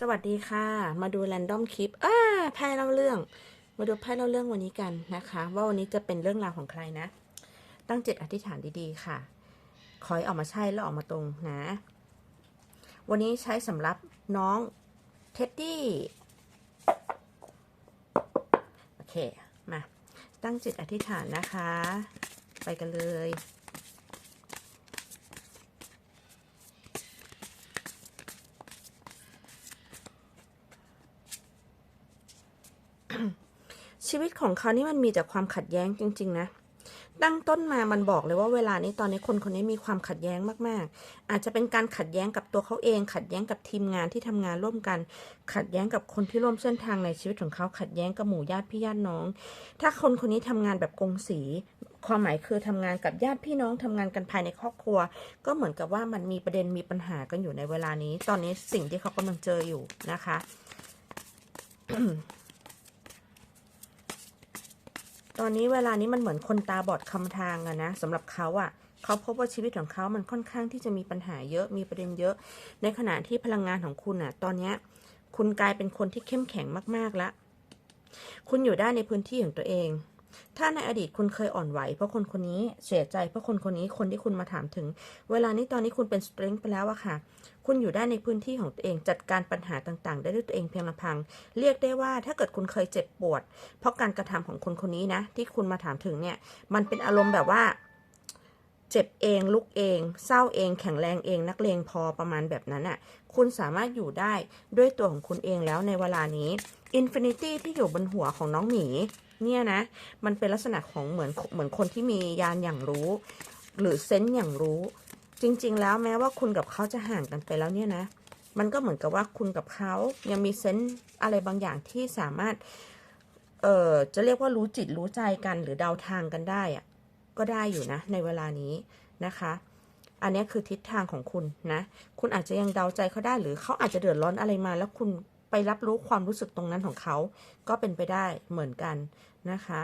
สวัสดีค่ะ มาดูแรนดอมคลิปอ้าไพ่เล่าเรื่อง มาดูไพ่เล่าเรื่องวันนี้กันนะคะ ว่าวันนี้จะเป็นเรื่องราวของใครนะ ตั้งจิตอธิษฐานดีๆค่ะ ขอให้ออกมาใช่แล้วออกมาตรงนะ วันนี้ใช้สำหรับน้องเท็ดดี้โอเค มา ตั้งจิตอธิษฐานนะคะ ไปกันเลย ชีวิตของเขานี่มันมีแต่ความขัดแย้งจริง ๆ นะตั้งต้นมามันบอกเลยว่าเวลานี้ตอนนี้คนคนนี้มีความขัดแย้งมาก ๆ อาจจะเป็นการขัดแย้งกับตัวเขาเอง ขัดแย้งกับทีมงานที่ทำงานร่วมกัน ขัดแย้งกับคนที่ร่วมเส้นทางในชีวิตของเขา ขัดแย้งกับหมู่ญาติพี่ญาติน้อง ถ้าคนคนนี้ทำงานแบบกงสี ความหมายคือทำงานกับญาติพี่น้องทำงานกันภายในครอบครัว ก็เหมือนกับว่ามันมีประเด็นมีปัญหากันอยู่ในเวลานี้ ตอนนี้สิ่งที่เขากำลังเจออยู่นะคะ ตอนนี้เวลานี้มันเหมือนคนตาบอดคำทางอะนะสำหรับเขาอะเขาพบว่าชีวิตของเขามันค่อนข้างที่จะมีปัญหาเยอะมีประเด็นเยอะ ในขณะที่พลังงานของคุณอะตอนเนี้ยคุณกลายเป็นคนที่เข้มแข็งมากๆแล้ว คุณอยู่ได้ในพื้นที่ของตัวเอง ถ้าในอดีตคุณเคยอ่อนไหว เพราะคนคนนี้เสียใจ เพราะคนคนนี้คนที่คุณมาถามถึง เวลานี้ตอนนี้คุณเป็นสตริงไปแล้วอะค่ะ คุณอยู่ได้ในพื้นที่ของตัวเองจัดการปัญหาต่างๆ ได้ด้วยตัวเองเพียงลำพัง เรียกได้ว่าถ้าเกิดคุณเคยเจ็บปวด เพราะการกระทำของคนคนนี้นะ ที่คุณมาถามถึงเนี่ยมันเป็นอารมณ์แบบว่าเจ็บเองลุกเอง เศร้าเอง แข็งแรงเอง นักเลงพอประมาณแบบนั้นอะ คุณสามารถอยู่ได้ด้วยตัวของคุณเองแล้วในเวลานี้ Infinity ที่อยู่บนหัวของน้องหมี เนี่ยนะ มันเป็นลักษณะของเหมือนเหมือนคนที่มียานอย่างรู้ หรือเซนส์อย่างรู้ จริง ๆ แล้วแม้ว่าคุณกับเขาจะห่างกันไปแล้วเนี่ยนะ มันก็เหมือนกับว่าคุณกับเขายังมีเซนส์อะไรบางอย่างที่สามารถ เอ่อ จะเรียกว่ารู้จิตรู้ใจกันหรือเดาทางกันได้อะก็ได้อยู่นะ ในเวลานี้นะคะ อันนี้คือทิศทางของคุณนะ คุณอาจจะยังเดาใจเขาได้หรือเขาอาจจะเดือดร้อนอะไรมาแล้วคุณ ไปรับรู้ความรู้สึกตรงนั้นของเขา ก็เป็นไปได้เหมือนกันนะคะ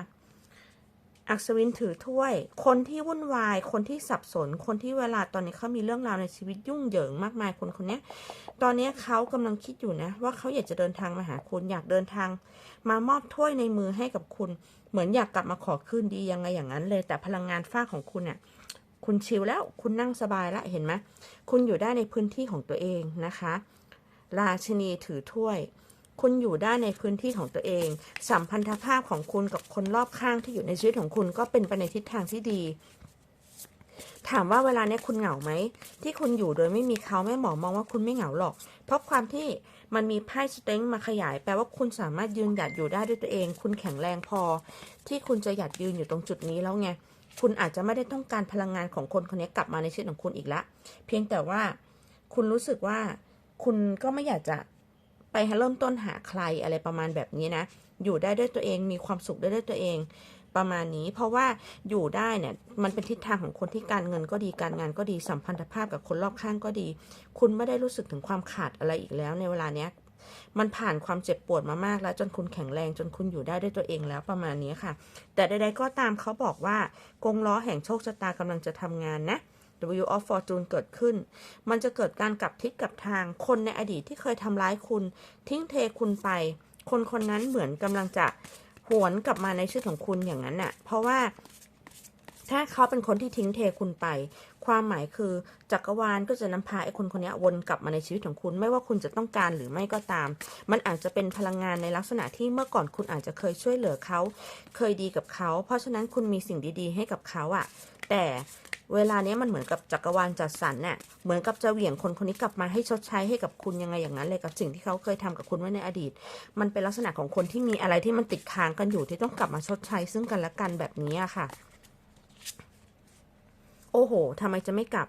อัศวินถือถ้วย คนที่วุ่นวาย คนที่สับสน คนที่เวลาตอนนี้เขามีเรื่องราวในชีวิตยุ่งเหยิงมากมายคนคนนี้ตอนนี้เขากำลังคิดอยู่นะ ว่าเขาอยากจะเดินทางมาหาคุณ อยากเดินทาง มามอบถ้วยในมือให้กับคุณ เหมือนอยากกลับมาขอคืนดียังไงอย่างนั้นเลย แต่พลังงานฝ้าของคุณเนี่ยคุณชิลแล้วคุณนั่งสบายแล้วเห็นไหมคุณอยู่ได้ในพื้นที่ของตัวเองนะคะ ราชินีถือถ้วย คุณอยู่ได้ในพื้นที่ของตัวเอง สัมพันธภาพของคุณกับคนรอบข้างที่อยู่ในชีวิตของคุณก็เป็นไปในทิศทางที่ดี ถามว่าเวลาเนี้ยคุณเหงาไหม ที่คุณอยู่โดยไม่มีเขาแม่หมอมองว่าคุณไม่เหงาหรอก เพราะความที่มันมีไพ่สเต็งมาขยาย แปลว่าคุณสามารถยืนหยัดอยู่ได้ด้วยตัวเอง คุณแข็งแรงพอ ที่คุณจะหยัดยืนอยู่ตรงจุดนี้แล้วไงคุณอาจจะไม่ได้ต้องการพลังงานของคนคนนี้กลับมาในชีวิตของคุณอีกละ เพียงแต่ว่าคุณรู้สึกว่า คุณก็ไม่อยากจะไปเริ่มต้นหาใครอะไรประมาณแบบนี้นะ อยู่ได้ด้วยตัวเองมีความสุขได้ด้วยตัวเองประมาณนี้ เพราะว่าอยู่ได้เนี่ยมันเป็นทิศทางของคนที่การเงินก็ดีการงานก็ดีสัมพันธภาพกับคนรอบข้างก็ดี คุณไม่ได้รู้สึกถึงความขาดอะไรอีกแล้วในเวลาเนี้ยมันผ่านความเจ็บปวดมามากแล้วจนคุณแข็งแรงจนคุณอยู่ได้ด้วยตัวเองแล้วประมาณนี้ค่ะ แต่ใดๆก็ตามเขาบอกว่ากงล้อแห่งโชคชะตากำลังจะทำงานนะ W of Fortune เกิดขึ้น มันจะเกิดการกลับทิศกลับทาง คนในอดีตที่เคยทำร้ายคุณ ทิ้งเทคุณไป คนคนนั้นเหมือนกำลังจะหวนกลับมาในชีวิตของคุณอย่างนั้นน่ะ เพราะว่าถ้าเขาเป็นคนที่ทิ้งเทคุณไป ความหมายคือจักรวาลก็จะนำพาไอ้คนคนนี้วนกลับมาในชีวิตของคุณ ไม่ว่าคุณจะต้องการหรือไม่ก็ตาม มันอาจจะเป็นพลังงานในลักษณะที่เมื่อก่อนคุณอาจจะเคยช่วยเหลือเขา เคยดีกับเขา เพราะฉะนั้นคุณมีสิ่งดีๆ ให้กับเขาอะแต่ เวลาเนี้ยมันเหมือนกับจักรวาลจัดสรรน่ะ เหมือนกับจะเหวี่ยงคนคนนี้กลับมาให้ชดใช้ให้กับคุณยังไงอย่างนั้นเลยกับสิ่งที่เขาเคยทำกับคุณไว้ในอดีต มันเป็นลักษณะของคนที่มีอะไรที่มันติดค้างกันอยู่ที่ต้องกลับมาชดใช้ซึ่งกันและกันแบบนี้อะค่ะ โอ้โหทำไมจะไม่กลับ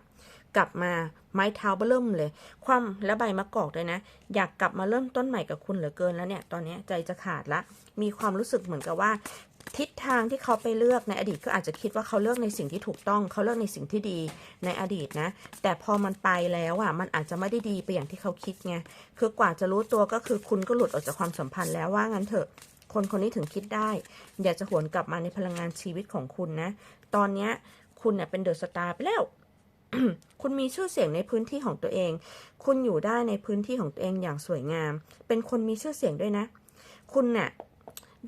กลับมาไม้เท้าเบิ่มเลย ความและใบมะกอกเลยนะ อยากกลับมาเริ่มต้นใหม่กับคุณเหลือเกินแล้วเนี่ย ตอนนี้ใจจะขาดละ มีความรู้สึกเหมือนกับว่า ทิศทางที่เขาไปเลือกในอดีตก็อาจจะคิดว่าเขาเลือกในสิ่งที่ถูกต้อง เขาเลือกในสิ่งที่ดีในอดีตนะ แต่พอมันไปแล้วอะมันอาจจะไม่ได้ดีไปอย่างที่เขาคิดไงคือกว่าจะรู้ตัวก็คือคุณก็หลุดออกจากความสัมพันธ์แล้วว่างั้นเถอะ คนคนนี้ถึงคิดได้ อยากจะหวนกลับมาในพลังงานชีวิตของคุณนะ ตอนเนี้ยคุณเนี่ยเป็นเดอะสตาร์ไปแล้วคุณมีชื่อเสียงในพื้นที่ของตัวเอง คุณอยู่ได้ในพื้นที่ของตัวเองอย่างสวยงาม เป็นคนมีชื่อเสียงด้วยนะ คุณเนี่ย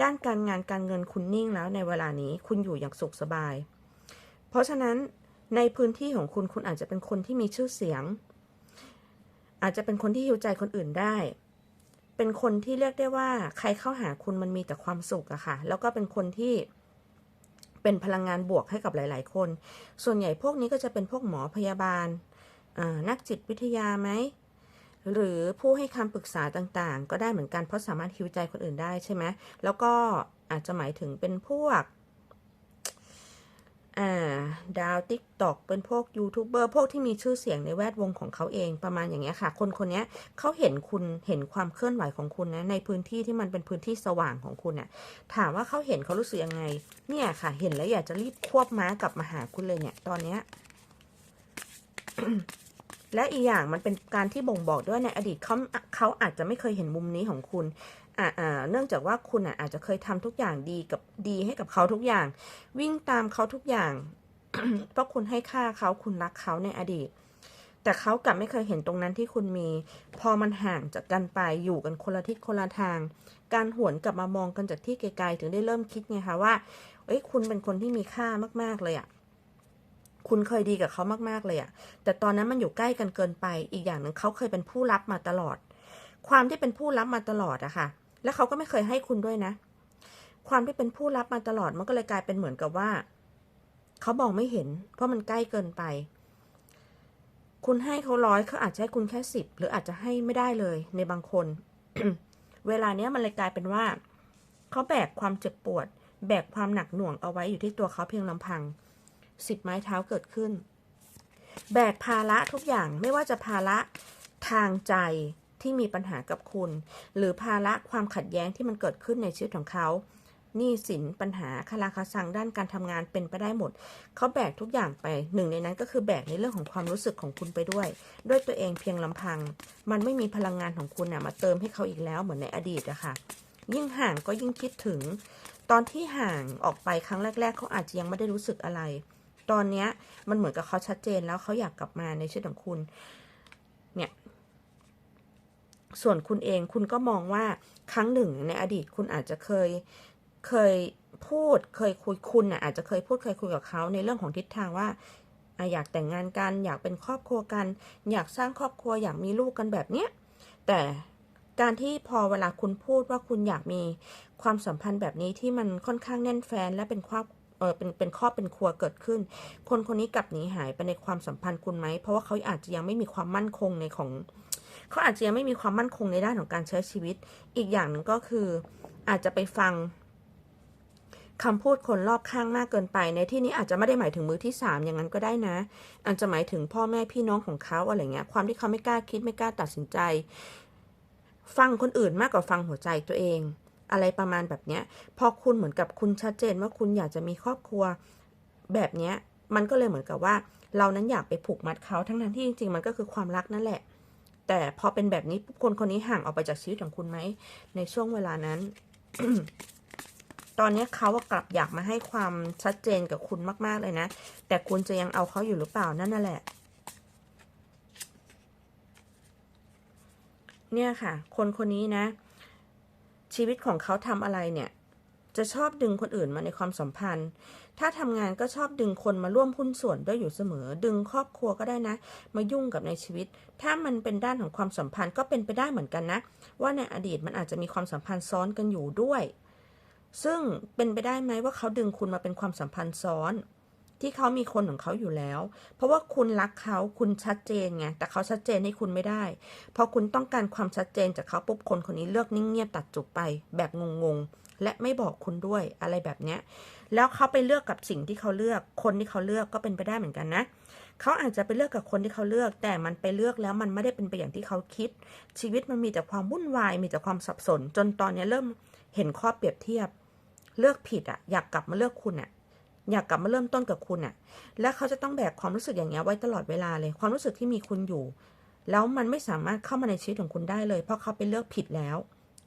ด้านการงานการเงินคุณนิ่งแล้วในเวลานี้คุณอยู่อย่างสุขสบาย เพราะฉะนั้นในพื้นที่ของคุณคุณอาจจะเป็นคนที่มีชื่อเสียง อาจจะเป็นคนที่หิวใจคนอื่นได้ เป็นคนที่เรียกได้ว่า ใครเข้าหาคุณมันมีแต่ความสุขอะค่ะ แล้วก็เป็นคนที่เป็นพลังงานบวกให้กับหลาย ๆ คน ส่วนใหญ่พวกนี้ก็จะเป็นพวกหมอพยาบาลนักจิตวิทยาไหม หรือผู้ให้คำปรึกษาต่างๆ ก็ได้เหมือนกันเพราะสามารถฮิวใจคนอื่นได้ใช่ไหมแล้วก็อาจจะหมายถึงเป็นพวกาดาวติ๊กตอกเป็นพวกยูทูบเบอร์พวกที่มีชื่อเสียงในแวดวงของเขาเองประมาณอย่างเงี้ยค่ะ คนคนเนี้ยเขาเห็นคุณเห็นความเคลื่อนไหวของคุณนะในพื้นที่ที่มันเป็นพื้นที่สว่างของคุณน่ะถามว่าเขาเห็นเขารู้สึกยังไง เนี่ยค่ะ เห็นแล้วอยากจะรีบควบม้ากลับมาหาคุณเลยเนี่ย ตอนเนี้ย และอีกอย่างมันเป็นการที่บ่งบอกด้วยในอดีตเขาเขาอาจจะไม่เคยเห็นมุมนี้ของคุณอ่าเนื่องจากว่าคุณอาจจะเคยทำทุกอย่างดีกับดีให้กับเขาทุกอย่าง วิ่งตามเขาทุกอย่าง เพราะคุณให้ค่าเขาคุณรักเขาในอดีต แต่เขากลับไม่เคยเห็นตรงนั้นที่คุณมี พอมันห่างจากกันไปอยู่กันคนละทิศคนละทาง การหวนกลับมามองกันจากที่ไกลๆถึงได้เริ่มคิดไงคะว่าเอ้ยคุณเป็นคนที่มีค่ามากๆเลยอะ คุณเคยดีกับเขามากๆเลยอะแต่ตอนนั้นมันอยู่ใกล้กันเกินไป อีกอย่างหนึ่งเขาเคยเป็นผู้รับมาตลอด ความที่เป็นผู้รับมาตลอดอะค่ะ แล้วเขาก็ไม่เคยให้คุณด้วยนะ ความที่เป็นผู้รับมาตลอดมันก็เลยกลายเป็นเหมือนกับว่าเขามองไม่เห็น เพราะมันใกล้เกินไป คุณให้เขาร้อยเขาอาจจะให้คุณแค่สิบหรืออาจจะให้ไม่ได้เลย ในบางคน เวลาเนี้ยมันเลยกลายเป็นว่าเขาแบกความเจ็บปวด แบกความหนักหน่วงเอาไว้อยู่ที่ตัวเขาเพียงลำพัง สิบไม้เท้าเกิดขึ้น แบกภาระทุกอย่างไม่ว่าจะภาระทางใจที่มีปัญหากับคุณ หรือภาระความขัดแย้งที่มันเกิดขึ้นในชีวิตของเขาหนี้สินปัญหาคาราคาซังด้านการทำงานเป็นไปได้หมด เขาแบกทุกอย่างไปหนึ่งในนั้นก็คือแบกในเรื่องของความรู้สึกของคุณไปด้วย ด้วยตัวเองเพียงลำพัง มันไม่มีพลังงานของคุณน่ะมาเติมให้เขาอีกแล้วเหมือนในอดีตอะค่ะ ยิ่งห่างก็ยิ่งคิดถึง ตอนที่ห่างออกไปครั้งแรก ๆ เขาอาจจะยังไม่ได้รู้สึกอะไร ตอนเนี้ย มันเหมือนกับเขาชัดเจนแล้วเขาอยากกลับมาในชีวิตของคุณ เนี่ย ส่วนคุณเองคุณก็มองว่าครั้งหนึ่งในอดีตคุณอาจจะเคยเคยพูดเคยคุยคุณน่ะอาจจะเคยพูดเคยคุยกับเขาในเรื่องของทิศทางว่าอยากแต่งงานกัน อยากเป็นครอบครัวกัน อยากสร้างครอบครัวอยากมีลูกกันแบบเนี้ยแต่การที่พอเวลาคุณพูดว่าคุณอยากมีความสัมพันธ์แบบนี้ที่มันค่อนข้างแน่นแฟนและเป็นครอบ ออเป็นเป็นครอบเป็นครัวเกิดขึ้น คนคนนี้กลับหนีหายไปในความสัมพันธ์คุณไหม เพราะว่าเขาอาจจะยังไม่มีความมั่นคงในของ เขาอาจจะยังไม่มีความมั่นคงในด้านของการใช้ชีวิต อีกอย่างหนึ่งก็คืออาจจะไปฟังคำพูดคนรอบข้างมากเกินไป ในที่นี้อาจจะไม่ได้หมายถึงมือที่สามอย่างนั้นก็ได้นะ อาจจะหมายถึงพ่อแม่พี่น้องของเขาอะไรเงี้ย ความที่เขาไม่กล้าคิดไม่กล้าตัดสินใจ ฟังคนอื่นมากกว่าฟังหัวใจตัวเอง อะไรประมาณแบบเนี้ย พอคุณเหมือนกับคุณชัดเจนว่าคุณอยากจะมีครอบครัวแบบเนี้ย มันก็เลยเหมือนกับว่า เรานั้นอยากไปผูกมัดเขาทั้งนั้นที่จริงๆ มันก็คือความรักนั่นแหละ แต่พอเป็นแบบนี้ปุ๊บคนคนนี้ห่างออกไปจากชีวิตของคุณไหม ในช่วงเวลานั้น ตอนนี้เขากลับอยากมาให้ความชัดเจนกับคุณมาก ๆเลยนะ แต่คุณจะยังเอาเขาอยู่หรือเปล่านั่นน่ะแหละเนี่ยค่ะ คนคนนี้นะ ชีวิตของเขาทำอะไรเนี่ย จะชอบดึงคนอื่นมาในความสัมพันธ์ ถ้าทำงานก็ชอบดึงคนมาร่วมหุ้นส่วนด้วยอยู่เสมอ ดึงครอบครัวก็ได้นะ มายุ่งกับในชีวิต ถ้ามันเป็นด้านของความสัมพันธ์ก็เป็นไปได้เหมือนกันนะ ว่าในอดีตมันอาจจะมีความสัมพันธ์ซ้อนกันอยู่ด้วย ซึ่งเป็นไปได้ไหมว่าเขาดึงคุณมาเป็นความสัมพันธ์ซ้อน ที่เขามีคนของเขาอยู่แล้ว เพราะว่าคุณรักเขาคุณชัดเจนไงแต่เขาชัดเจนให้คุณไม่ได้พอคุณต้องการความชัดเจนจากเขาปุ๊บคนคนนี้เลือกนิ่งเงียบตัดจบไป แบบงงๆและไม่บอกคุณด้วยอะไรแบบเนี้ยแล้วเขาไปเลือกกับสิ่งที่เขาเลือก คนที่เขาเลือกก็เป็นไปได้เหมือนกันนะเขาอาจจะไปเลือกกับคนที่เขาเลือก แต่มันไปเลือกแล้วมันไม่ได้เป็นไปอย่างที่เขาคิด ชีวิตมันมีแต่ความวุ่นวาย มีแต่ความสับสน จนตอนนี้เริ่มเห็นข้อเปรียบเทียบ เลือกผิดอะอยากกลับมาเลือกคุณอะ อยากกลับมาเริ่มต้นกับคุณอะและเขาจะต้องแบกความรู้สึกอย่างเงี้ยไว้ตลอดเวลาเลย ความรู้สึกที่มีคุณอยู่ แล้วมันไม่สามารถเข้ามาในชีวิตของคุณได้เลย เพราะเขาไปเลือกผิดแล้ว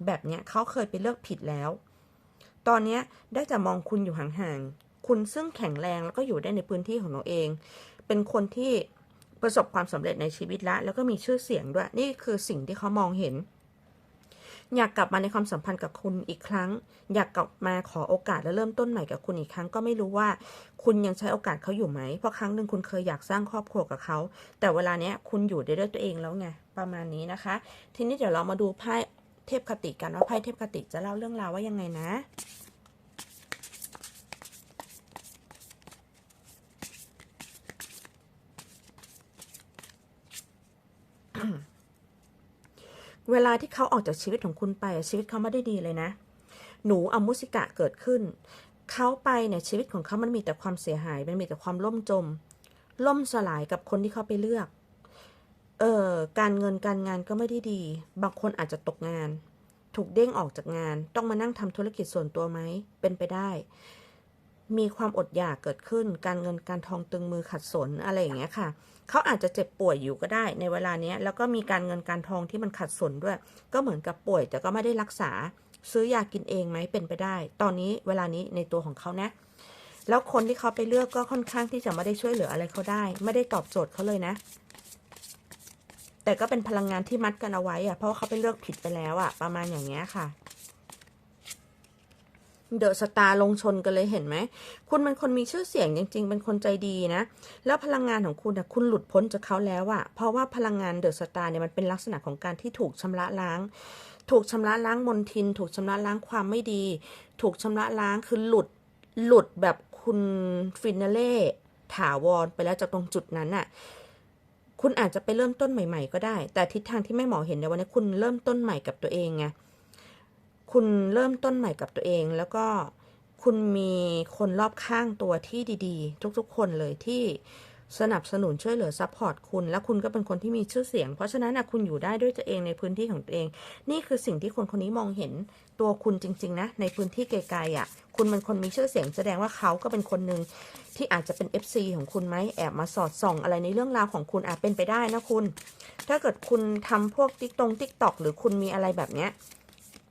แบบเนี้ยเขาเคยไปเลือกผิดแล้ว ตอนเนี้ยได้จะมองคุณอยู่ห่างๆ คุณซึ่งแข็งแรงแล้วก็อยู่ได้ในพื้นที่ของตัวเอง เป็นคนที่ประสบความสำเร็จในชีวิตแล้วแล้วก็มีชื่อเสียงด้วย นี่คือสิ่งที่เขามองเห็น อยากกลับมาในความสัมพันธ์กับคุณอีกครั้ง อยากกลับมาขอโอกาสและเริ่มต้นใหม่กับคุณอีกครั้ง ก็ไม่รู้ว่าคุณยังใช้โอกาสเขาอยู่ไหม เพราะครั้งหนึ่งคุณเคยอยากสร้างครอบครัวกับเขา แต่เวลาเนี้ยคุณอยู่ได้ด้วยตัวเองแล้วไง ประมาณนี้นะคะ ทีนี้เดี๋ยวเรามาดูไพ่เทพคติกันว่าไพ่เทพคติจะเล่าเรื่องราวว่ายังไงนะ เวลาที่เขาออกจากชีวิตของคุณไปชีวิตเขาไม่ได้ดีเลยนะ หนูอมุสิกะเกิดขึ้น เขาไปเนี่ยชีวิตของเขามันมีแต่ความเสียหาย มันมีแต่ความล่มจม ล่มสลายกับคนที่เขาไปเลือก เอ่อการเงินการงานก็ไม่ได้ดี บางคนอาจจะตกงาน ถูกเด้งออกจากงาน ต้องมานั่งทำธุรกิจส่วนตัวไหมเป็นไปได้ มีความอดอยากเกิดขึ้น การเงินการทองตึงมือขัดสนอะไรอย่างเงี้ยค่ะ เขาอาจจะเจ็บป่วยอยู่ก็ได้ในเวลาเนี้ย แล้วก็มีการเงินการทองที่มันขัดสนด้วย ก็เหมือนกับป่วยแต่ก็ไม่ได้รักษา ซื้อยากินเองไหมเป็นไปได้ ตอนนี้เวลานี้ในตัวของเขานะ แล้วคนที่เขาไปเลือกก็ค่อนข้างที่จะไม่ได้ช่วยเหลืออะไรเขาได้ ไม่ได้ตอบโจทย์เขาเลยนะ แต่ก็เป็นพลังงานที่มัดกันเอาไว้อะเพราะาเขาไปเลือกผิดไปแล้วอะประมาณอย่างเงี้ยค่ะ เดอะสตาร์ลงชนกันเลยเห็นไหม คุณเป็นคนมีชื่อเสียงจริง ๆ เป็นคนใจดีนะ แล้วพลังงานของคุณนะคุณหลุดพ้นจากเขาแล้วอะเพราะว่าพลังงานเดอะสตาร์เนี่ยมันเป็นลักษณะของการที่ถูกชำระล้าง ถูกชำระล้างมนทิน ถูกชำระล้างความไม่ดี ถูกชำระล้างคือหลุดหลุดแบบคุณฟินาเล่ถาวรไปแล้วจากตรงจุดนั้นน่ะคุณอาจจะไปเริ่มต้นใหม่ ๆ ก็ได้ แต่ทิศทางที่แม่หมอเห็นในวันนี้คุณเริ่มต้นใหม่กับตัวเองไง คุณเริ่มต้นใหม่กับตัวเอง แล้วก็คุณมีคนรอบข้างตัวที่ดีๆ ทุกๆ คนเลยที่สนับสนุนช่วยเหลือซัพพอร์ตคุณ แล้วคุณก็เป็นคนที่มีชื่อเสียง เพราะฉะนั้นนะคุณอยู่ได้ด้วยตัวเองในพื้นที่ของตัวเอง นี่คือสิ่งที่คนคนนี้มองเห็นตัวคุณจริง ๆ นะ ในพื้นที่ไกลๆอะ คุณเป็นคนมีชื่อเสียง แสดงว่าเขาก็เป็นคนหนึ่งที่อาจจะเป็น FC ของคุณไหมแอบมาสอดส่องอะไรในเรื่องราวของคุณอาจเป็นไปได้นะคุณ ถ้าเกิดคุณทำพวกติ๊กตงติ๊กตอกหรือคุณมีอะไรแบบเนี้ย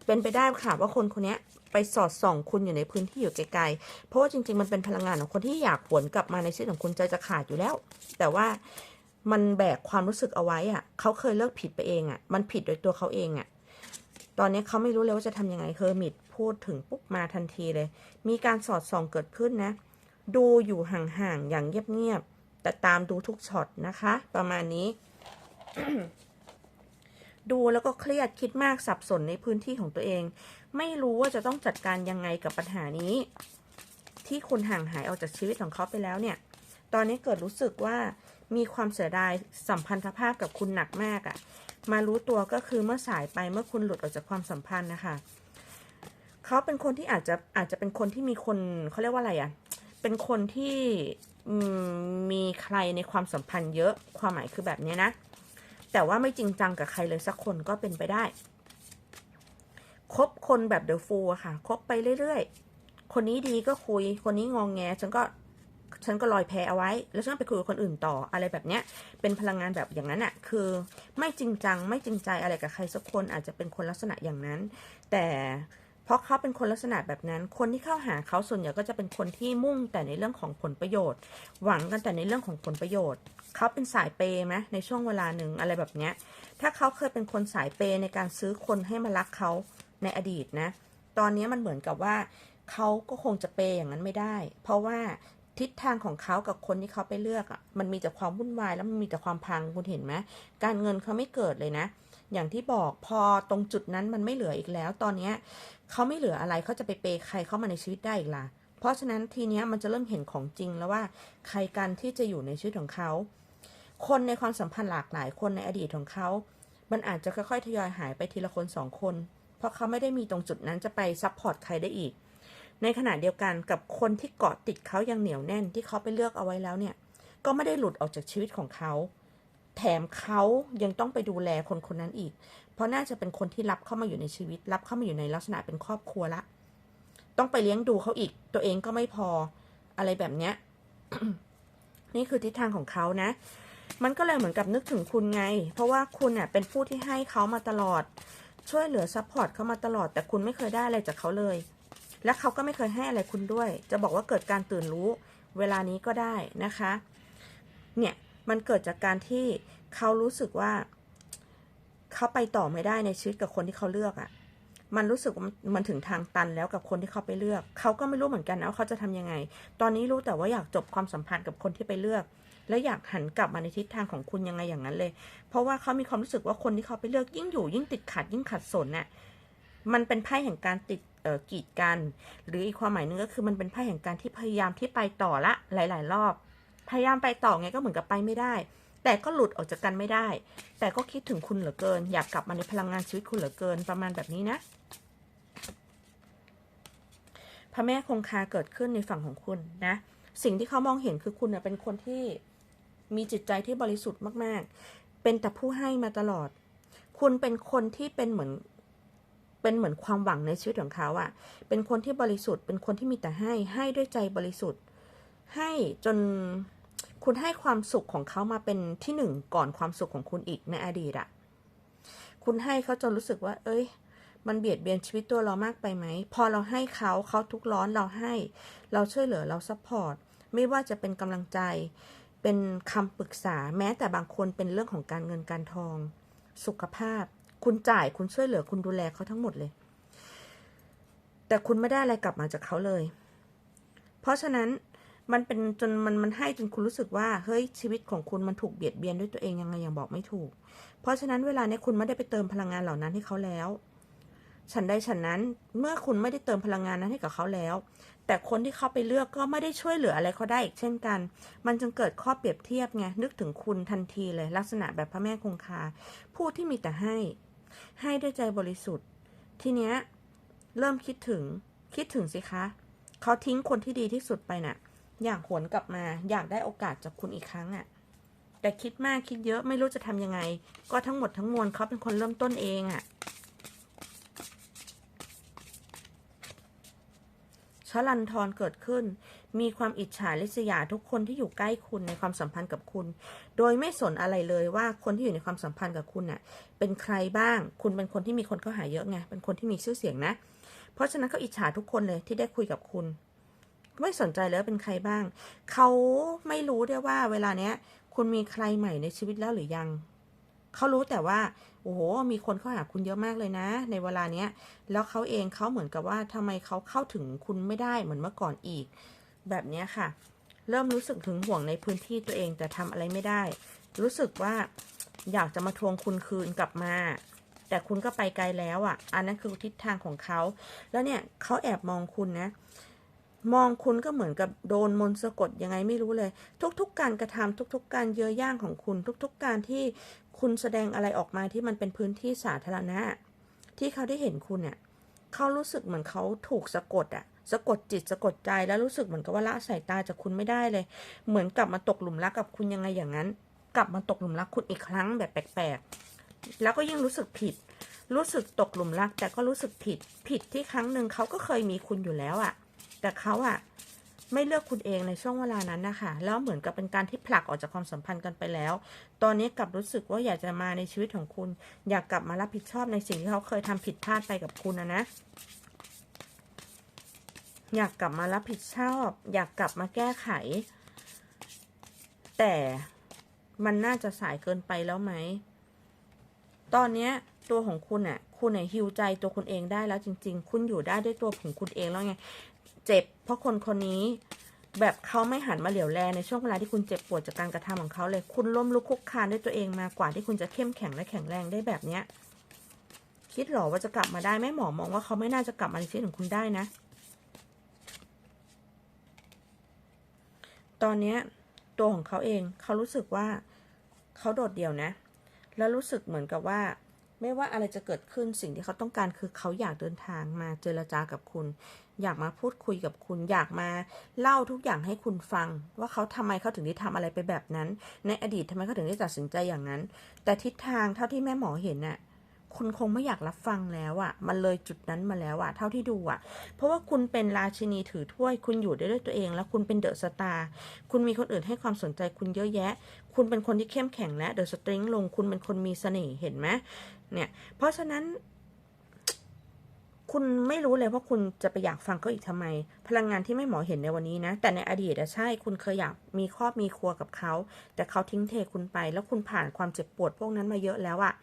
เป็นไปได้ค่ะว่าคนคนนี้ไปสอดส่องคุณอยู่ในพื้นที่อยู่ไกลๆ เพราะว่าจริง ๆ มันเป็นพลังงานของคนที่อยากหวนกลับมาในชีวิตของคุณใจจะขาดอยู่แล้ว แต่ว่ามันแบกความรู้สึกเอาไว้อะเขาเคยเลิกผิดไปเองอะมันผิดโดยตัวเขาเองอะตอนนี้เขาไม่รู้เลยว่าจะทำยังไงเคอร์มิดพูดถึงปุ๊บมาทันทีเลย มีการสอดส่องเกิดขึ้นนะ ดูอยู่ห่างๆอย่างเงียบๆแต่ตามดูทุกช็อตนะคะ ประมาณนี้ ดูแล้วก็เครียดคิดมากสับสนในพื้นที่ของตัวเอง ไม่รู้ว่าจะต้องจัดการยังไงกับปัญหานี้ ที่คุณห่างหายออกจากชีวิตของเขาไปแล้วเนี่ย ตอนนี้เกิดรู้สึกว่ามีความเสียดายสัมพันธภาพกับคุณหนักมากอะ่ะ มารู้ตัวก็คือเมื่อสายไปเมื่อคุณหลุดออกจากความสัมพันธ์นะคะเขาเป็นคนที่อาจจะอาจจะเป็นคนที่มีคนเขาเรียกว่าอะไรอะ่ะ เป็นคนที่มีใครในความสัมพันธ์เยอะความหมายคือแบบนี้นะ แต่ว่าไม่จริงจังกับใครเลยสักคนก็เป็นไปได้ คบคนแบบเดอะฟูอะค่ะ คบไปเรื่อยๆ คนนี้ดีก็คุย คนนี้งองแง ฉันก็ ฉันก็ลอยแพเอาไว้ แล้วฉันก็ไปคุยกับคนอื่นต่อ อะไรแบบเนี้ย เป็นพลังงานแบบอย่างนั้นอะคือไม่จริงจัง ไม่จริงใจอะไรกับใครสักคน อาจจะเป็นคนลักษณะอย่างนั้น แต่ เพราะเขาเป็นคนลักษณะแบบนั้น คนที่เข้าหาเขาส่วนใหญ่ก็จะเป็นคนที่มุ่งแต่ในเรื่องของผลประโยชน์ หวังกันแต่ในเรื่องของผลประโยชน์ เขาเป็นสายเปย์ไหมในช่วงเวลาหนึ่งอะไรแบบเนี้ย ถ้าเขาเคยเป็นคนสายเปย์ในการซื้อคนให้มารักเขาในอดีตนะ ตอนนี้มันเหมือนกับว่าเขาก็คงจะเปย์อย่างนั้นไม่ได้ เพราะว่าทิศทางของเขากับคนที่เขาไปเลือกอะ มันมีแต่ความวุ่นวายแล้วมันมีแต่ความพังคุณเห็นไหมการเงินเขาไม่เกิดเลยนะ อย่างที่บอกพอตรงจุดนั้นมันไม่เหลืออีกแล้ว ตอนเนี้ยเขาไม่เหลืออะไรเขาจะไปเปย์ใครเข้ามาในชีวิตได้อีกล่ะ เพราะฉะนั้นทีเนี้ยมันจะเริ่มเห็นของจริงแล้วว่าใครกันที่จะอยู่ในชีวิตของเขา คนในความสัมพันธ์หลากหลายคนในอดีตของเขา มันอาจจะค่อยๆทยอยหายไปทีละคนสองคน เพราะเขาไม่ได้มีตรงจุดนั้นจะไปซัพพอร์ตใครได้อีก ในขณะเดียวกันกับคนที่เกาะติดเขาอย่างเหนียวแน่นที่เขาไปเลือกเอาไว้แล้วเนี่ย ก็ไม่ได้หลุดออกจากชีวิตของเขา แถมเขายังต้องไปดูแลคนคนนั้นอีก เพราะน่าจะเป็นคนที่รับเข้ามาอยู่ในชีวิต รับเข้ามาอยู่ในลักษณะเป็นครอบครัวละ ต้องไปเลี้ยงดูเขาอีก ตัวเองก็ไม่พออะไรแบบเนี้ย นี่คือทิศทางของเขานะ มันก็เลยเหมือนกับนึกถึงคุณไง เพราะว่าคุณเนี่ยเป็นผู้ที่ให้เขามาตลอด ช่วยเหลือซัพพอร์ตเขามาตลอด แต่คุณไม่เคยได้อะไรจากเขาเลย และเขาก็ไม่เคยให้อะไรคุณด้วย จะบอกว่าเกิดการตื่นรู้ เวลานี้ก็ได้นะคะ เนี่ย มันเกิดจากการที่เขารู้สึกว่าเขาไปต่อไม่ได้ในชีวิตกับคนที่เขาเลือกอะ่ะ มันรู้สึกมันถึงทางตันแล้วกับคนที่เขาไปเลือก เขาก็ไม่รู้เหมือนกันนะว่าเขาจะทำยังไง ตอนนี้รู้แต่ว่าอยากจบความสัมพันธ์กับคนที่ไปเลือก และอยากหันกลับมาในทิศทางของคุณยังไงอย่างนั้นเลย เพราะว่าเขามีความรู้สึกว่าคนที่เขาไปเลือกยิ่งอยู่ยิ่งติดขัดยิ่งขัดสนน่ะ มันเป็นไพ่แห่งการติดกีดกัน หรืออีกความหมายหนึงก็คือมันเป็นไพ่แห่งการที่พยายามที่ไปต่อละหลาย ๆ รอบ พยายามไปต่อไงก็เหมือนกับไปไม่ได้ แต่ก็หลุดออกจากกันไม่ได้ แต่ก็คิดถึงคุณเหลือเกิน อยากกลับมาในพลังงานชีวิตคุณเหลือเกินประมาณแบบนี้นะพระแม่คงคาเกิดขึ้นในฝั่งของคุณนะ สิ่งที่เขามองเห็นคือคุณเน่ยเป็นคนที่มีจิตใจที่บริสุทธิ์มาก ๆ เป็นแต่ผู้ให้มาตลอด คุณเป็นคนที่เป็นเหมือนเป็นเหมือนความหวังในชีวิตของเขาอะ่ะ เป็นคนที่บริสุทธิ์ เป็นคนที่มีแต่ให้ ให้ด้วยใจบริสุทธิ์ ให้จน คุณให้ความสุขของเขามาเป็นที่หนึ่งก่อนความสุขของคุณอีกในอดีตอะคุณให้เขาจนรู้สึกว่า เอ้ย มันเบียดเบียนชีวิตตัวเรามากไปไหม พอเราให้เขาเขาทุกข์ร้อนเราให้ เราช่วยเหลือเราซัพพอร์ต ไม่ว่าจะเป็นกำลังใจ เป็นคำปรึกษา แม้แต่บางคนเป็นเรื่องของการเงินการทอง สุขภาพ คุณจ่าย คุณช่วยเหลือ คุณดูแลเขาทั้งหมดเลย แต่คุณไม่ได้อะไรกลับมาจากเขาเลย เพราะฉะนั้น มันเป็นจนมันมันให้จนคุณรู้สึกว่าเฮ้ยชีวิตของคุณมันถูกเบียดเบียนด้วยตัวเองยังไงอยังบอกไม่ถูก เพราะฉะนั้นเวลาเนี้ยคุณไม่ได้ไปเติมพลังงานเหล่านั้นให้เขาแล้ว ฉันใดฉันนั้นเมื่อคุณไม่ได้เติมพลังงานนั้นให้กับเขาแล้ว แต่คนที่เขาไปเลือกก็ไม่ได้ช่วยเหลืออะไรเขาได้อีกเช่นกัน มันจึงเกิดข้อเปรียบเทียบไงนึกถึงคุณทันทีเลยลักษณะแบบพระแม่คงคา ผู้ที่มีแต่ให้ ให้ด้วยใจบริสุทธิ์ ทีเนี้ยเริ่มคิดถึงคิดถึงสิคะเขาทิ้งคนที่ดีที่สุดไปน่ะ อยากหวนกลับมา อยากได้โอกาสจากคุณอีกครั้งอะ่ะ แต่คิดมากคิดเยอะไม่รู้จะทำยังไง ก็ทั้งหมดทั้งมวลเขาเป็นคนเริ่มต้นเองอะ่ะ ชลันทรเกิดขึ้น มีความอิจฉาริษยาทุกคนที่อยู่ใกล้คุณในความสัมพันธ์กับคุณ โดยไม่สนอะไรเลยว่าคนที่อยู่ในความสัมพันธ์กับคุณน่ะ เป็นใครบ้าง คุณเป็นคนที่มีคนเข้าหาเยอะไง เป็นคนที่มีชื่อเสียงนะ เพราะฉะนั้นเขาอิจฉาทุกคนเลยที่ได้คุยกับคุณ ไม่สนใจเลยว่าเป็นใครบ้าง เขาไม่รู้ด้วยว่าเวลาเนี้ย คุณมีใครใหม่ในชีวิตแล้วหรือยัง เขารู้แต่ว่า โอ้โห มีคนเข้าหาคุณเยอะมากเลยนะ ในเวลาเนี้ย แล้วเขาเองเขาเหมือนกับว่าทำไมเขาเข้าถึงคุณไม่ได้เหมือนเมื่อก่อนอีก แบบเนี้ยค่ะ เริ่มรู้สึกถึงห่วงในพื้นที่ตัวเองแต่ทำอะไรไม่ได้ รู้สึกว่าอยากจะมาทวงคุณคืนกลับมาแต่คุณก็ไปไกลแล้วอะ อันนั้นคือทิศทางของเขา แล้วเนี่ยเขาแอบมองคุณนะ มองคุณก็เหมือนกับโดนมนต์สะกดยังไงไม่รู้เลย ทุก ๆ การกระทำทุก ๆ การเย้ยย่างของคุณ ทุก ๆ การที่คุณแสดงอะไรออกมาที่มันเป็นพื้นที่สาธารณะ ที่เขาได้เห็นคุณเนี่ยเขารู้สึกเหมือนเขาถูกสะกดอะสะกดจิตสะกดใจแล้วรู้สึกเหมือนกับว่าละสายตาจากคุณไม่ได้เลย เหมือนกลับมาตกหลุมรักกับคุณยังไงอย่างนั้น กลับมาตกหลุมรักคุณอีกครั้งแบบแปลกๆแล้วก็ยิ่งรู้สึกผิด รู้สึกตกหลุมรักแต่ก็รู้สึกผิด ผิดที่ครั้งหนึ่งเขาก็เคยมีคุณอยู่แล้วอะ แต่เขาอะไม่เลือกคุณเองในช่วงเวลานั้นนะคะแล้วเหมือนกับเป็นการที่ผลักออกจากความสัมพันธ์กันไปแล้ว ตอนนี้กลับรู้สึกว่าอยากจะมาในชีวิตของคุณ อยากกลับมารับผิดชอบในสิ่งที่เขาเคยทำผิดพลาดไปกับคุณนะนะ อยากกลับมารับผิดชอบ อยากกลับมาแก้ไข แต่มันน่าจะสายเกินไปแล้วไหม ตอนนี้ตัวของคุณอะ คุณเนี่ยฮิวใจตัวคุณเองได้แล้วจริง ๆ คุณอยู่ได้ด้วยตัวของคุณเองแล้วไง เจ็บ เพราะคนคนนี้แบบเขาไม่หันมาเหลียวแลในช่วงเวลาที่คุณเจ็บปวดจากการกระทำของเขาเลย คุณล้มลุกคลุกคลานด้วยตัวเองมากกว่าที่คุณจะเข้มแข็งและแข็งแรงได้แบบเนี้ย คิดหรอว่าจะกลับมาได้ไหมหมอมองว่าเขาไม่น่าจะกลับมาในชีวิตของคุณได้นะ ตอนเนี้ยตัวของเขาเองเขารู้สึกว่าเขาโดดเดี่ยวนะ แล้วรู้สึกเหมือนกับว่า ไม่ว่าอะไรจะเกิดขึ้นสิ่งที่เขาต้องการคือเขาอยากเดินทางมาเจรจากับคุณ อยากมาพูดคุยกับคุณอยากมาเล่าทุกอย่างให้คุณฟัง ว่าเขาทำไมเขาถึงได้ทำอะไรไปแบบนั้น ในอดีตทำไมเขาถึงได้ตัดสินใจอย่างนั้น แต่ทิศทางเท่าที่แม่หมอเห็นน่ะคุณคงไม่อยากรับฟังแล้วอะ่ะ มันเลยจุดนั้นมาแล้วอะ่ะ เท่าที่ดูอะ่ะ เพราะว่าคุณเป็นราชินีถือถ้วย คุณอยู่ได้ด้วยตัวเอง แล้วคุณเป็นเดอะสตาร์ คุณมีคนอื่นให้ความสนใจคุณเยอะแยะ คุณเป็นคนที่เข้มแข็งและเดอะสตริงลง คุณเป็นคนมีเสน่ห์ เห็นไหมเนี่ย เพราะฉะนั้น คุณไม่รู้เลยว่าคุณจะไปอยากฟังเขาอีกทำไม พลังงานที่ไม่หมอเห็นในวันนี้นะ แต่ในอดีตอะใช่ คุณเคยอยากมีครอบมีครัวกับเขา แต่เขาทิ้งเทคุณไป แล้วคุณผ่านความเจ็บปวดพวกนั้นมาเยอะแล้วอะ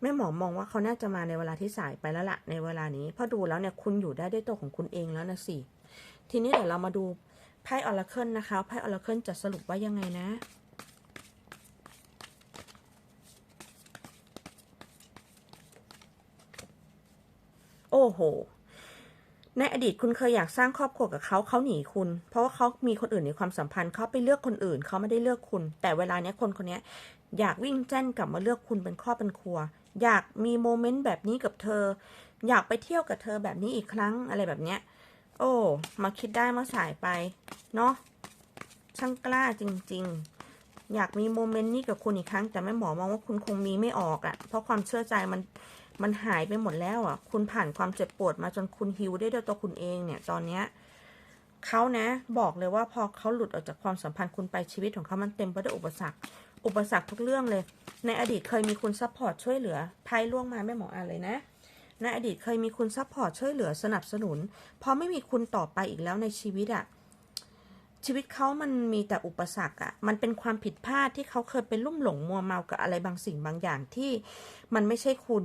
แม่หมอมองว่าเขาน่าจะมาในเวลาที่สายไปแล้วละในเวลานี้พราะดูแล้วเนี่ยคุณอยู่ได้ด้วยตัวของคุณเองแล้วนะสิ ทีนี้เดี๋ยวเรามาดูไพ่ออราเคิลนะคะ ไพ่ออราเคิลจะสรุปว่ายังไงนะ โอ้โห ในอดีตคุณเคยอยากสร้างครอบครัวกับเขาเขาหนีคุณ เพราะว่าเขามีคนอื่นในความสัมพันธ์เขาไปเลือกคนอื่นเขาไม่ได้เลือกคุณ แต่เวลาเนี้ยคนคนเนี้ยอยากวิ่งแจ้นกลับมาเลือกคุณเป็นครอบเป็นครัว อยากมีโมเมนต์แบบนี้กับเธอ อยากไปเที่ยวกับเธอแบบนี้อีกครั้งอะไรแบบเนี้ย โอ้ มาคิดได้เมื่อสายไป เนาะช่างกล้าจริง ๆ อยากมีโมเมนต์นี้กับคุณอีกครั้ง แต่แม่หมอมองว่าคุณคงมีไม่ออกอะ่ะ เพราะความเชื่อใจมัน มันหายไปหมดแล้วอะ คุณผ่านความเจ็บปวดมาจนคุณฮิวได้ด้วยตัวคุณเองเนี่ย ตอนเนี้ยเขานะบอกเลยว่าพอเขาหลุดออกจากความสัมพันธ์คุณไปชีวิตของเขามันเต็มไปด้วยอุปสรรค อุปสรรคทุกเรื่องเลย ในอดีตเคยมีคุณซัพพอร์ตช่วยเหลือไพ่ล่วงมาแม่หมออ่านเลยนะในอดีตเคยมีคุณซัพพอร์ตช่วยเหลือสนับสนุน พอไม่มีคุณต่อไปอีกแล้วในชีวิตอะชีวิตเขามันมีแต่อุปสรรคอะมันเป็นความผิดพลาดที่เขาเคยเป็นลุ่มหลงมัวเมากับอะไรบางสิ่งบางอย่างที่มันไม่ใช่คุณ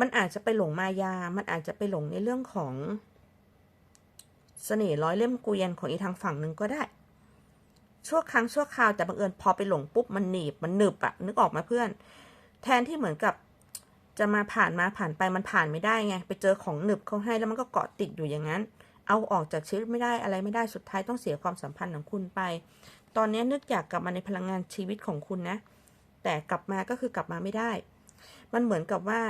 มันอาจจะไปหลงมายา มันอาจจะไปหลงในเรื่องของเสน่ห์ร้อยเล่มเกวียนของอีทางฝั่งหนึ่งก็ได้ ชั่วครั้งชั่วคราวแต่บังเอิญพอไปหลงปุ๊บมันหนีบมันหนึบอะนึกออกมาเพื่อน แทนที่เหมือนกับจะมาผ่านมาผ่านไปมันผ่านไม่ได้ไงไปเจอของหนึบเขาให้แล้วมันก็เกาะติดอยู่อย่างนั้น เอาออกจากชีวิตไม่ได้อะไรไม่ได้สุดท้ายต้องเสียความสัมพันธ์ของคุณไป ตอนนี้นึกอยากกลับมาในพลังงานชีวิตของคุณนะ แต่กลับมาก็คือกลับมาไม่ได้ มันเหมือนกับว่า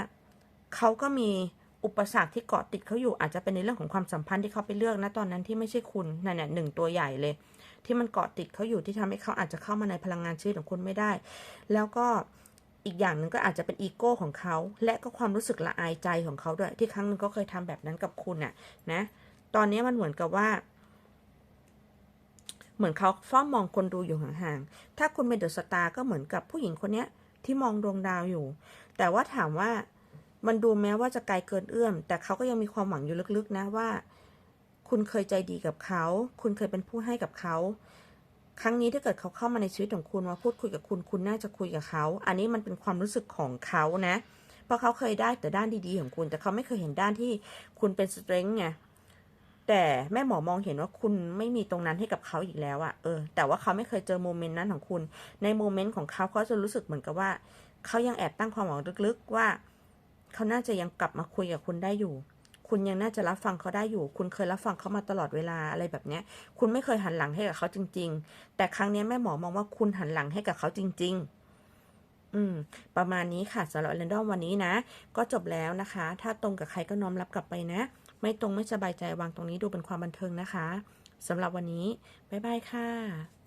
เขาก็มีอุปสรรคที่เกาะติดเขาอยู่อาจจะเป็นในเรื่องของความสัมพันธ์ที่เขาไปเลือกนะตอนนั้นที่ไม่ใช่คุณนั่นแหละหนึ่งตัวใหญ่เลย ที่มันเกาะติดเขาอยู่ที่ทำให้เขาอาจจะเข้ามาในพลังงานชีวิตของคุณไม่ได้ แล้วก็อีกอย่างหนึ่งก็อาจจะเป็นอีโก้ของเขา และก็ความรู้สึกละอายใจของเขาด้วย ที่ครั้งหนึ่งก็เคยทำแบบนั้นกับคุณน่ะนะ ตอนนี้มันเหมือนกับว่า เหมือนเขาเฝ้ามองคนดูอยู่ห่างๆถ้าคุณเป็นเดอะสตาร์ก็เหมือนกับผู้หญิงคนเนี้ยที่มองดวงดาวอยู่ แต่ว่าถามว่า มันดูแม้ว่าจะไกลเกินเอื้อม แต่เขาก็ยังมีความหวังอยู่ลึกๆนะว่า คุณเคยใจดีกับเขา คุณเคยเป็นผู้ให้กับเขา ครั้งนี้ถ้าเกิดเขาเข้ามาในชีวิตของคุณมาพูดคุยกับคุณ คุณน่าจะคุยกับเขา อันนี้มันเป็นความรู้สึกของเขานะ เพราะเขาเคยได้แต่ด้านดีๆของคุณ แต่เขาไม่เคยเห็นด้านที่คุณเป็นสเตรนจ์ไงแต่แม่หมอมองเห็นว่าคุณไม่มีตรงนั้นให้กับเขาอีกแล้วอะเออ แต่ว่าเขาไม่เคยเจอโมเมนต์นั้นของคุณ ในโมเมนต์ของเขาเขาจะรู้สึกเหมือนกับว่า เขายังแอบตั้งความหวังลึกๆว่า เขาน่าจะยังกลับมาคุยกับคุณได้อยู่ คุณยังน่าจะรับฟังเขาได้อยู่ คุณเคยรับฟังเขามาตลอดเวลาอะไรแบบเนี้ย คุณไม่เคยหันหลังให้กับเขาจริง ๆ แต่ครั้งนี้แม่หมอมองว่าคุณหันหลังให้กับเขาจริง ๆอืม ประมาณนี้ค่ะสำหรับเรนดอมวันนี้นะ ก็จบแล้วนะคะ ถ้าตรงกับใครก็น้อมรับกลับไปนะ ไม่ตรงไม่สบายใจวางตรงนี้ดูเป็นความบันเทิงนะคะสำหรับวันนี้ บ๊ายบายค่ะ